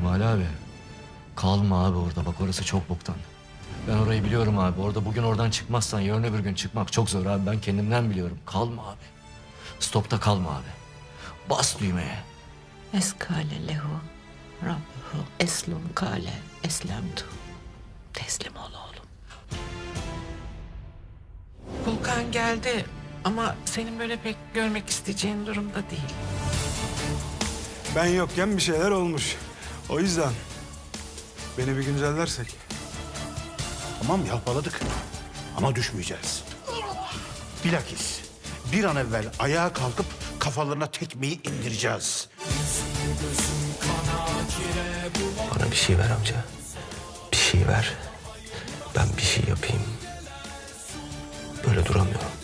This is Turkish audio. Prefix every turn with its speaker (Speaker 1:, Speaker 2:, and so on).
Speaker 1: Cumali abi. Kalma abi orada bak orası çok boktan. Ben orayı biliyorum abi. Orada bugün oradan çıkmazsan yarın öbür gün çıkmak çok zor abi. Ben kendimden biliyorum. Kalma abi. Stopta kalma abi. Bas düğmeye.
Speaker 2: Eskale lehu Rabbuhu eslum kale eslemtu. Teslim ol oğlum. Volkan geldi ama senin böyle pek görmek isteyeceğin durumda değil.
Speaker 3: Ben yokken bir şeyler olmuş. O yüzden beni bir güncellersek.
Speaker 4: Tamam yalpaladık ama düşmeyeceğiz. Bilakis bir an evvel ayağa kalkıp kafalarına tekmeyi indireceğiz.
Speaker 5: Bana bir şey ver amca. Bir şey ver. Ben bir şey yapayım. Böyle duramıyorum.